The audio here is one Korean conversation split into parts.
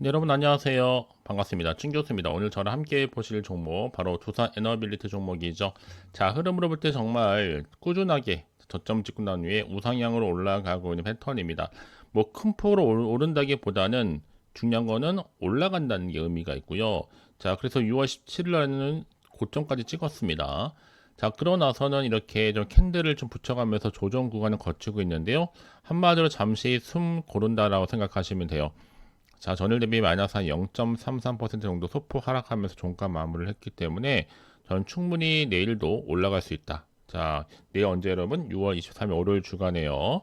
네, 여러분 안녕하세요. 반갑습니다. 찐 교수입니다. 오늘 저랑 함께 보실 종목 바로 두산 에너빌리티 종목이죠. 자, 흐름으로 볼 때 정말 꾸준하게 저점 찍고 난 후에 우상향으로 올라가고 있는 패턴입니다. 뭐 큰 폭으로 오른다기보다는 중요한 거는 올라간다는 게 의미가 있고요. 자, 그래서 6월 17일 날은 고점까지 찍었습니다. 자, 그러고 나서는 이렇게 좀 캔들을 좀 붙여가면서 조정 구간을 거치고 있는데요. 한마디로 잠시 숨 고른다라고 생각하시면 돼요. 자, 전일 대비 마이너스 한 0.33% 정도 소폭 하락하면서 종가 마무리를 했기 때문에 저는 충분히 내일도 올라갈 수 있다. 자, 내일 언제 여러분? 6월 23일 월요일 주간에요.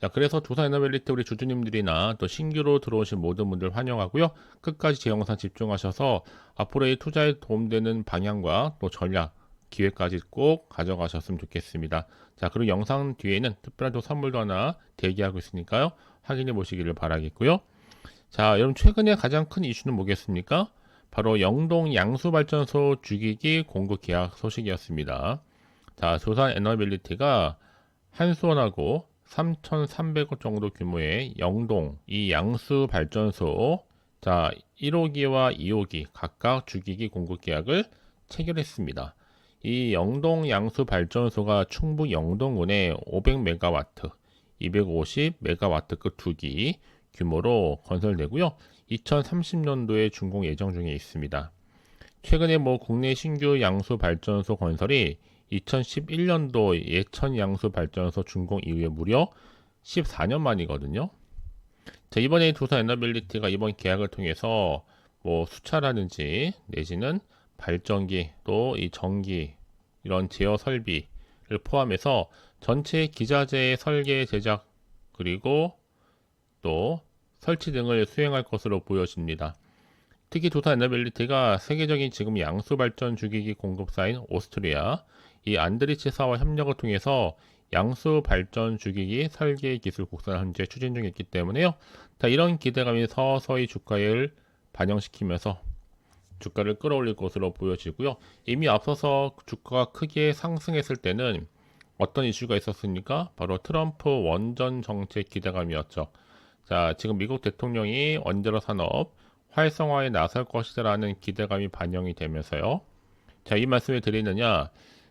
자, 그래서 두산 에너빌리티 우리 주주님들이나 또 신규로 들어오신 모든 분들 환영하고요. 끝까지 제 영상 집중하셔서 앞으로의 투자에 도움되는 방향과 또 전략, 기회까지 꼭 가져가셨으면 좋겠습니다. 자, 그리고 영상 뒤에는 특별한 또 선물도 하나 대기하고 있으니까요. 확인해 보시기를 바라겠고요. 자, 여러분 최근에 가장 큰 이슈는 뭐겠습니까? 바로 영동 양수발전소 주기기 공급 계약 소식이었습니다. 자, 조산 에너빌리티가 한수원하고 3,300억 정도 규모의 영동 이 양수 발전소 자 1호기와 2호기 각각 주기기 공급 계약을 체결했습니다. 이 영동 양수 발전소가 충북 영동군에 500메가와트, 250메가와트급 두기 규모로 건설되고요. 2030년도에 준공 예정 중에 있습니다. 최근에 뭐 국내 신규 양수 발전소 건설이 2011년도 예천 양수 발전소 준공 이후에 무려 14년 만이거든요. 자, 이번에 두산 에너빌리티가 이번 계약을 통해서 뭐 수차라든지 내지는 발전기 또 이 전기 이런 제어 설비를 포함해서 전체 기자재 설계 제작 그리고 또 설치 등을 수행할 것으로 보여집니다. 특히 두산 에너빌리티가 세계적인 지금 양수 발전 주기기 공급사인 오스트리아 이 안드리치사와 협력을 통해서 양수 발전 주기기 설계 기술 국산을 현재 추진 중에 있기 때문에요. 자, 이런 기대감이 서서히 주가를 반영시키면서 주가를 끌어올릴 것으로 보여지고요. 이미 앞서서 주가가 크게 상승했을 때는 어떤 이슈가 있었습니까? 바로 트럼프 원전 정책 기대감이었죠. 자, 지금 미국 대통령이 원자로 산업 활성화에 나설 것이라는 기대감이 반영이 되면서요. 자, 이 말씀을 드리느냐?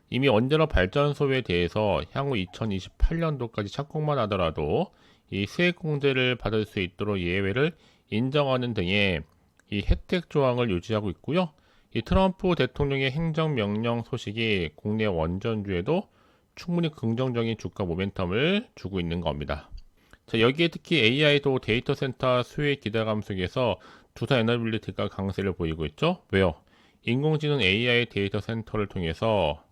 이미 원자로 발전소에 대해서 향후 2028년도까지 착공만 하더라도 이 세액 공제를 받을 수 있도록 예외를 인정하는 등의 이 혜택 조항을 유지하고 있고요. 이 트럼프 대통령의 행정 명령 소식이 국내 원전주에도 충분히 긍정적인 주가 모멘텀을 주고 있는 겁니다. 자, 여기에 특히 AI도 데이터 센터 수혜 기대 감 속에서 두산 에너빌리티가 강세를 보이고 있죠. 왜요? 인공지능 AI 데이터 센터를 통해서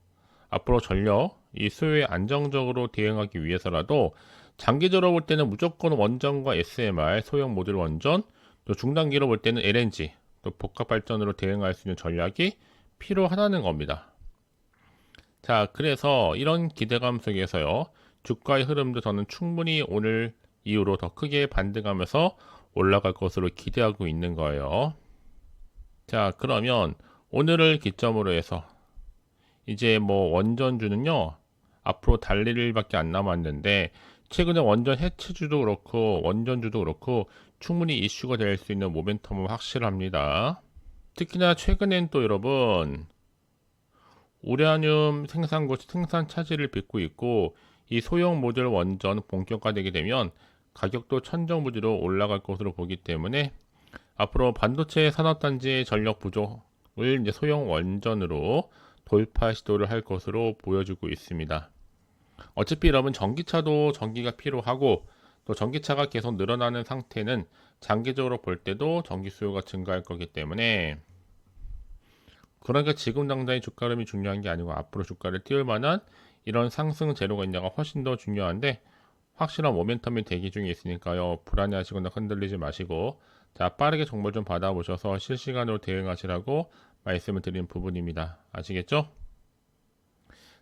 앞으로 전력 이 수요에 안정적으로 대응하기 위해서라도 장기적으로 볼 때는 무조건 원전과 SMR 소형 모듈 원전 또 중단기로 볼 때는 LNG 또 복합 발전으로 대응할 수 있는 전략이 필요하다는 겁니다. 자, 그래서 이런 기대감 속에서요. 주가의 흐름도 저는 충분히 오늘 이후로 더 크게 반등하면서 올라갈 것으로 기대하고 있는 거예요. 자, 그러면 오늘을 기점으로 해서 이제 뭐 원전주는요, 앞으로 달릴 일밖에 안 남았는데, 최근에 원전 해체주도 그렇고, 원전주도 그렇고, 충분히 이슈가 될 수 있는 모멘텀은 확실합니다. 특히나 최근엔 또 여러분, 우라늄 생산국 생산 차질을 빚고 있고, 이 소형 모듈 원전 본격화되게 되면 가격도 천정 부지로 올라갈 것으로 보기 때문에 앞으로 반도체 산업단지의 전력 부족을 이제 소형 원전으로 돌파 시도를 할 것으로 보여지고 있습니다. 어차피 여러분 전기차도 전기가 필요하고 또 전기차가 계속 늘어나는 상태는 장기적으로 볼 때도 전기 수요가 증가할 거기 때문에 그러니까 지금 당장의 주가 흐름이 중요한 게 아니고 앞으로 주가를 띄울 만한 이런 상승 재료가 있냐가 훨씬 더 중요한데 확실한 모멘텀이 대기 중에 있으니까요. 불안해하시거나 흔들리지 마시고 자 빠르게 정보 좀 받아보셔서 실시간으로 대응하시라고 말씀을 드린 부분입니다. 아시겠죠?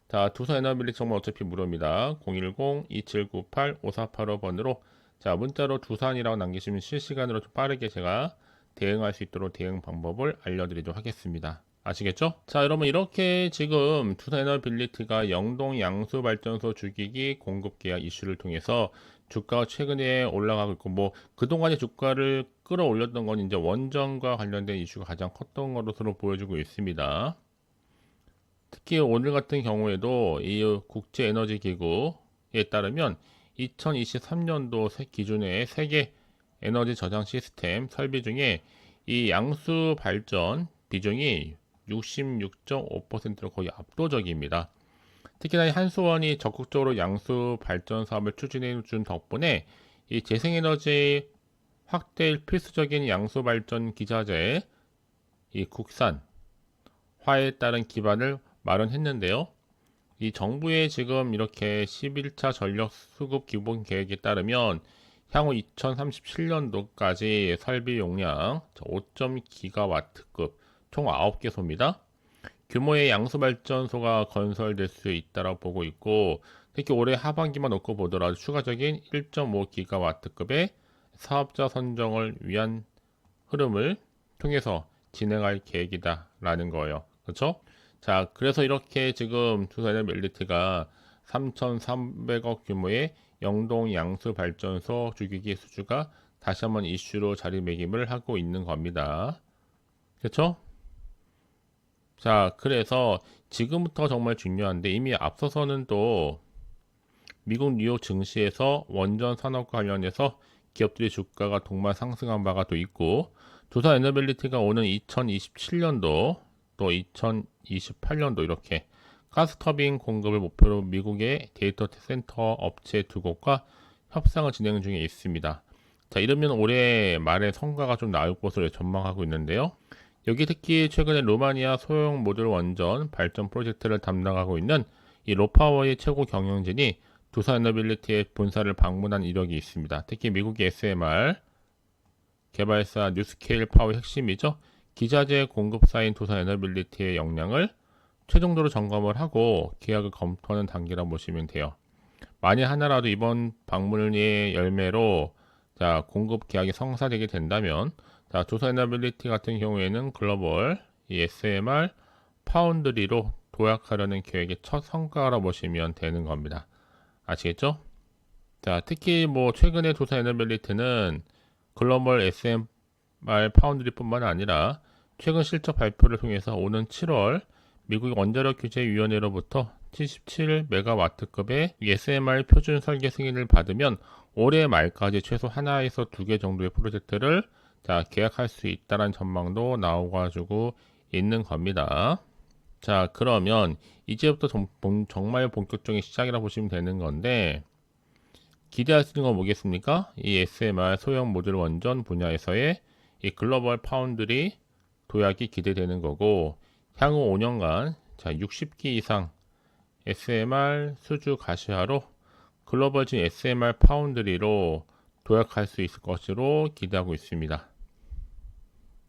자 두산 에너빌리 정말 어차피 무료입니다. 010-2798-5485번으로 자 문자로 두산이라고 남기시면 실시간으로 좀 빠르게 제가 대응할 수 있도록 대응 방법을 알려드리도록 하겠습니다. 아시겠죠? 자, 여러분 이렇게 지금 두산에너빌리티가 영동 양수 발전소 주기기 공급 계약 이슈를 통해서 주가가 최근에 올라가고 있고 뭐 그동안의 주가를 끌어올렸던 건 이제 원전과 관련된 이슈가 가장 컸던 것으로 보여지고 있습니다. 특히 오늘 같은 경우에도 이 국제 에너지 기구에 따르면 2023년도 기준의 세계 에너지 저장 시스템 설비 중에 이 양수 발전 비중이 66.5%로 거의 압도적입니다. 특히나 이 한수원이 적극적으로 양수 발전 사업을 추진해 준 덕분에 이 재생에너지 확대일 필수적인 양수 발전 기자재 이 국산 화에 따른 기반을 마련했는데요. 이 정부의 지금 이렇게 11차 전력 수급 기본 계획에 따르면 향후 2037년도까지 설비 용량 5.기가와트급 총 9개소입니다. 규모의 양수발전소가 건설될 수 있다고 보고 있고 특히 올해 하반기만 놓고 보더라도 추가적인 1.5기가와트급의 사업자 선정을 위한 흐름을 통해서 진행할 계획이다라는 거예요. 그렇죠? 자, 그래서 이렇게 지금 투자의 멜리트가 3,300억 규모의 영동 양수 발전소 주기기 수주가 다시 한번 이슈로 자리매김을 하고 있는 겁니다. 그렇죠? 자, 그래서 지금부터 정말 중요한데 이미 앞서서는 또 미국 뉴욕 증시에서 원전 산업 관련해서 기업들의 주가가 동반 상승한 바가 또 있고 두산 에너빌리티가 오는 2027년도 또 2028년도 이렇게 가스터빈 공급을 목표로 미국의 데이터 센터 업체 두 곳과 협상을 진행 중에 있습니다. 자, 이러면 올해 말에 성과가 좀 나올 것으로 전망하고 있는데요. 여기 특히 최근에 로마니아 소형 모듈 원전 발전 프로젝트를 담당하고 있는 이 로파워의 최고 경영진이 두산에너빌리티의 본사를 방문한 이력이 있습니다. 특히 미국의 SMR 개발사 뉴스케일 파워의 핵심이죠. 기자재 공급사인 두산에너빌리티의 역량을 최종적으로 점검을 하고 계약을 검토하는 단계라고 보시면 돼요. 만약 하나라도 이번 방문의 열매로 자 공급 계약이 성사되게 된다면 자 조선에너빌리티 같은 경우에는 글로벌 이 SMR 파운드리로 도약하려는 계획의 첫 성과라 보시면 되는 겁니다. 아시겠죠? 자 특히 뭐 최근에 조선에너빌리티는 글로벌 SMR 파운드리뿐만 아니라 최근 실적 발표를 통해서 오는 7월 미국 원자력 규제 위원회로부터 77 메가와트급의 SMR 표준 설계 승인을 받으면 올해 말까지 최소 하나에서 두 개 정도의 프로젝트를 자, 계약할 수 있다는 전망도 나오가지고 있는 겁니다. 자, 그러면 이제부터 정, 정말 본격적인 시작이라 보시면 되는 건데 기대할 수 있는 건 뭐겠습니까? 이 SMR 소형 모듈 원전 분야에서의 이 글로벌 파운드리 도약이 기대되는 거고 향후 5년간 자 60기 이상 SMR 수주 가시화로 글로벌진 SMR 파운드리로 도약할 수 있을 것으로 기대하고 있습니다.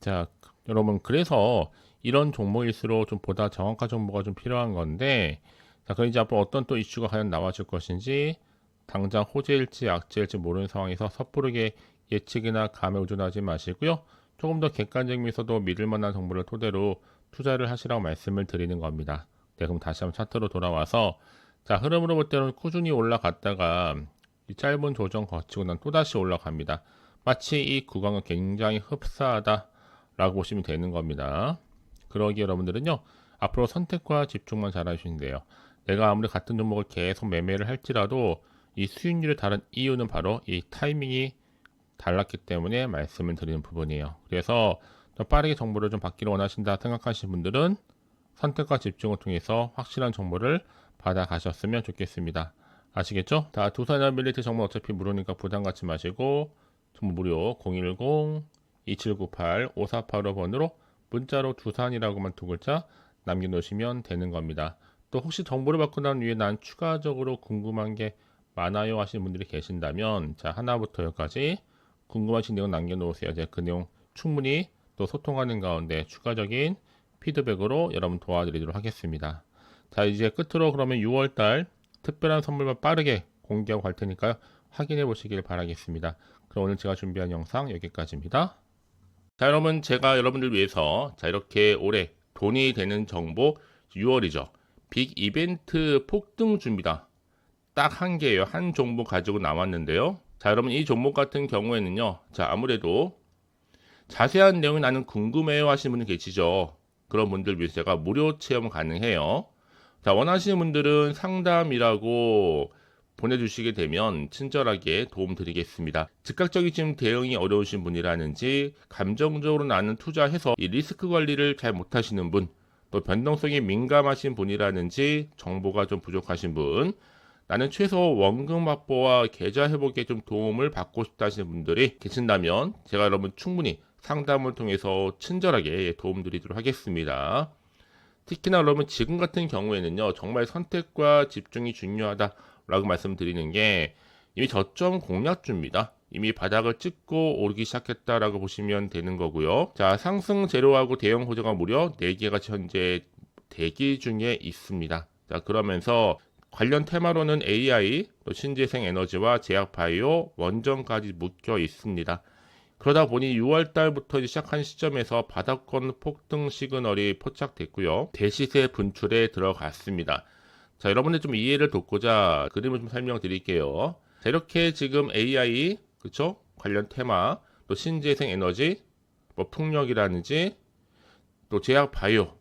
자, 여러분 그래서 이런 종목일수록 좀 보다 정확한 정보가 좀 필요한 건데 자, 그럼 이제 앞으로 어떤 또 이슈가 과연 나와줄 것인지 당장 호재일지 악재일지 모르는 상황에서 섣부르게 예측이나 감에 의존하지 마시고요. 조금 더 객관적이면서도 믿을 만한 정보를 토대로 투자를 하시라고 말씀을 드리는 겁니다. 네, 그럼 다시 한번 차트로 돌아와서 자 흐름으로 볼 때는 꾸준히 올라갔다가 이 짧은 조정 거치고 난 또다시 올라갑니다. 마치 이 구간은 굉장히 흡사하다 라고 보시면 되는 겁니다. 그러기 여러분들은요 앞으로 선택과 집중만 잘 하시면 돼요. 내가 아무리 같은 종목을 계속 매매를 할지라도 이 수익률이 다른 이유는 바로 이 타이밍이 달랐기 때문에 말씀을 드리는 부분이에요. 그래서 좀 빠르게 정보를 좀 받기를 원하신다 생각하시는 분들은 선택과 집중을 통해서 확실한 정보를 받아 가셨으면 좋겠습니다. 아시겠죠? 다 두산에너빌리티 정보 어차피 무료니까 부담 갖지 마시고 정보 무료 010-2798-5485번으로 문자로 두산이라고만 두 글자 남겨놓으시면 되는 겁니다. 또 혹시 정보를 받고 난 후에 난 추가적으로 궁금한 게 많아요 하시는 분들이 계신다면 자 하나부터 여기까지 궁금하신 내용 남겨놓으세요. 제가 그 내용 충분히 또 소통하는 가운데 추가적인 피드백으로 여러분 도와드리도록 하겠습니다. 자, 이제 끝으로 그러면 6월달 특별한 선물만 빠르게 공개하고 갈 테니까요. 확인해 보시길 바라겠습니다. 그럼 오늘 제가 준비한 영상 여기까지입니다. 자, 여러분 제가 여러분들 위해서 자, 이렇게 올해 돈이 되는 정보 6월이죠. 빅 이벤트 폭등 준비다. 딱 한 개예요. 한 종목 가지고 나왔는데요. 자, 여러분 이 종목 같은 경우에는요. 자, 아무래도 자세한 내용이 나는 궁금해요 하시는 분이 계시죠. 그런 분들 위해서 제가 무료 체험 가능해요. 자, 원하시는 분들은 상담이라고 보내주시게 되면 친절하게 도움 드리겠습니다. 즉각적인 지금 대응이 어려우신 분이라는지 감정적으로 나는 투자해서 이 리스크 관리를 잘 못하시는 분, 또 변동성이 민감하신 분이라는지 정보가 좀 부족하신 분, 나는 최소 원금 확보와 계좌 회복에 좀 도움을 받고 싶다 하시는 분들이 계신다면 제가 여러분 충분히 상담을 통해서 친절하게 도움 드리도록 하겠습니다. 특히나 여러분 지금 같은 경우에는요 정말 선택과 집중이 중요하다라고 말씀드리는 게 이미 저점 공략주입니다. 이미 바닥을 찍고 오르기 시작했다라고 보시면 되는 거고요. 자 상승 재료하고 대형 호재가 무려 4개가 현재 대기 중에 있습니다. 자 그러면서 관련 테마로는 AI, 또 신재생 에너지와 제약 바이오, 원전까지 묶여 있습니다. 그러다 보니 6월 달부터 시작한 시점에서 바닥권 폭등 시그널이 포착됐고요. 대시세 분출에 들어갔습니다. 자, 여러분들 좀 이해를 돕고자 그림을 좀 설명드릴게요. 자, 이렇게 지금 AI, 그쵸? 관련 테마, 또 신재생 에너지, 뭐 풍력이라든지, 또 제약 바이오,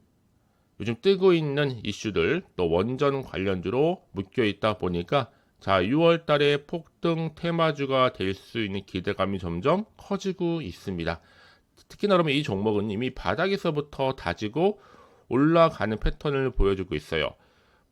요즘 뜨고 있는 이슈들, 또 원전 관련주로 묶여 있다 보니까 자, 6월 달에 폭등 테마주가 될 수 있는 기대감이 점점 커지고 있습니다. 특히나 그러면 이 종목은 이미 바닥에서부터 다지고 올라가는 패턴을 보여주고 있어요.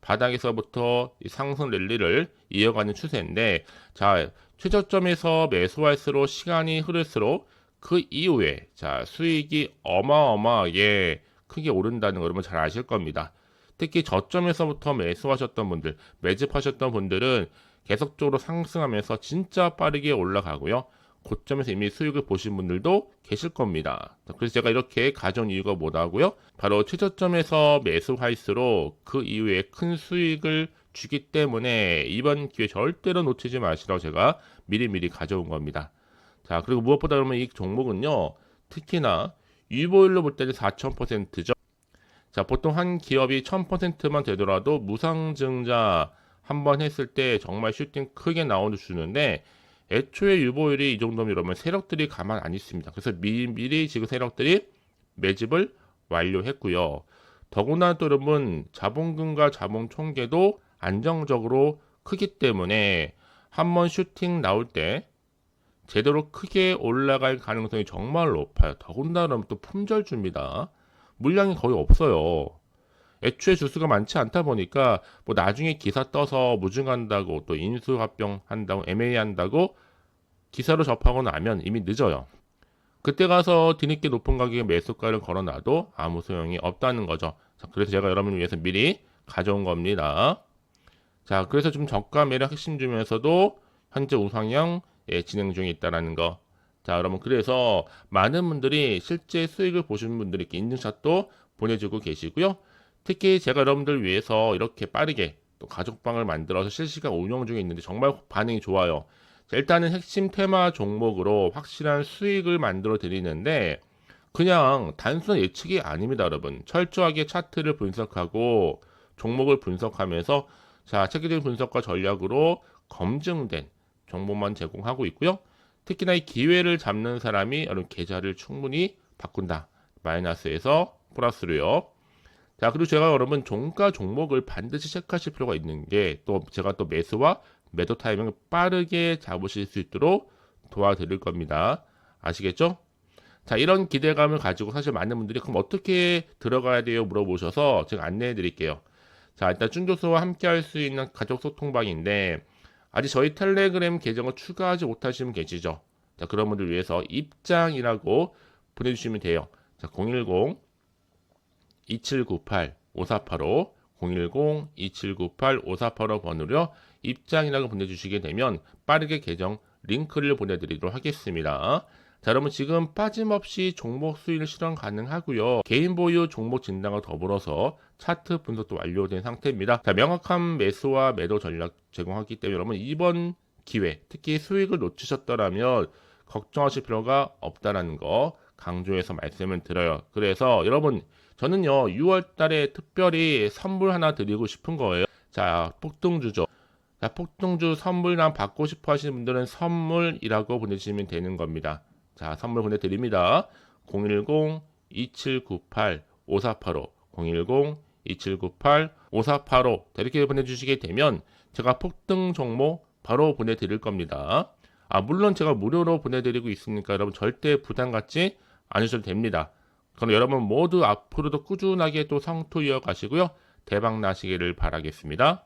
바닥에서부터 상승 랠리를 이어가는 추세인데, 자, 최저점에서 매수할수록 시간이 흐를수록 그 이후에, 자, 수익이 어마어마하게 크게 오른다는 거 여러분 잘 아실 겁니다. 특히 저점에서부터 매수하셨던 분들, 매집하셨던 분들은 계속적으로 상승하면서 진짜 빠르게 올라가고요. 고점에서 이미 수익을 보신 분들도 계실 겁니다. 그래서 제가 이렇게 가져온 이유가 뭐다고요? 바로 최저점에서 매수할수록 그 이후에 큰 수익을 주기 때문에 이번 기회 절대로 놓치지 마시라고 제가 미리미리 가져온 겁니다. 자, 그리고 무엇보다 그러면 이 종목은요, 특히나 유보율로 볼 때는 4,000%죠. 자, 보통 한 기업이 1000%만 되더라도 무상증자 한 번 했을 때 정말 슈팅 크게 나오는 주는데 애초에 유보율이 이 정도면 세력들이 가만 안 있습니다. 그래서 미리, 미리 지금 세력들이 매집을 완료했고요. 더구나 또 여러분 자본금과 자본 총계도 안정적으로 크기 때문에 한 번 슈팅 나올 때 제대로 크게 올라갈 가능성이 정말 높아요. 더군다나 또 품절주입니다. 물량이 거의 없어요. 애초에 주수가 많지 않다 보니까 뭐 나중에 기사 떠서 무증한다고 또 인수합병 한다고 MA 한다고 기사로 접하고 나면 이미 늦어요. 그때 가서 뒤늦게 높은 가격에 매수가를 걸어놔도 아무 소용이 없다는 거죠. 자, 그래서 제가 여러분을 위해서 미리 가져온 겁니다. 자, 그래서 좀 저가 매력 핵심 중에서도 현재 우상향 예, 진행 중에 있다라는 거. 자, 여러분 그래서 많은 분들이 실제 수익을 보신 분들이 이렇게 인증샷도 보내주고 계시고요. 특히 제가 여러분들 위해서 이렇게 빠르게 또 가족방을 만들어서 실시간 운영 중에 있는데 정말 반응이 좋아요. 자, 일단은 핵심 테마 종목으로 확실한 수익을 만들어 드리는데 그냥 단순 예측이 아닙니다, 여러분. 철저하게 차트를 분석하고 종목을 분석하면서 자, 체계적인 분석과 전략으로 검증된 정보만 제공하고 있고요. 특히나 이 기회를 잡는 사람이 여러분 계좌를 충분히 바꾼다. 마이너스에서 플러스로요. 자, 그리고 제가 여러분 종가 종목을 반드시 체크하실 필요가 있는 게 또 제가 또 매수와 매도 타이밍을 빠르게 잡으실 수 있도록 도와드릴 겁니다. 아시겠죠? 자, 이런 기대감을 가지고 사실 많은 분들이 그럼 어떻게 들어가야 돼요? 물어보셔서 제가 안내해 드릴게요. 자, 일단 준조수와 함께 할 수 있는 가족 소통방인데 아직 저희 텔레그램 계정을 추가하지 못하시면 계시죠? 자, 그런 분들 위해서 입장이라고 보내주시면 돼요. 자, 010 2798 5485 010 2798 5485 번호로 입장이라고 보내주시게 되면 빠르게 계정 링크를 보내드리도록 하겠습니다. 자, 여러분 지금 빠짐없이 종목 수익 실현 가능하고요. 개인 보유 종목 진단과 더불어서 차트 분석도 완료된 상태입니다. 자, 명확한 매수와 매도 전략 제공하기 때문에 여러분 이번 기회, 특히 수익을 놓치셨더라면 걱정하실 필요가 없다라는 거 강조해서 말씀을 드려요. 그래서 여러분 저는요 6월 달에 특별히 선물 하나 드리고 싶은 거예요. 자, 폭등주죠. 자, 폭등주 선물남 받고 싶어 하시는 분들은 선물이라고 보내주시면 되는 겁니다. 자, 선물 보내드립니다. 010-2798-5485 010-2798-5485 이렇게 보내주시게 되면 제가 폭등 종목 바로 보내드릴 겁니다. 아, 물론 제가 무료로 보내드리고 있으니까 여러분 절대 부담 갖지 않으셔도 됩니다. 그럼 여러분 모두 앞으로도 꾸준하게 또 성투 이어가시고요. 대박 나시기를 바라겠습니다.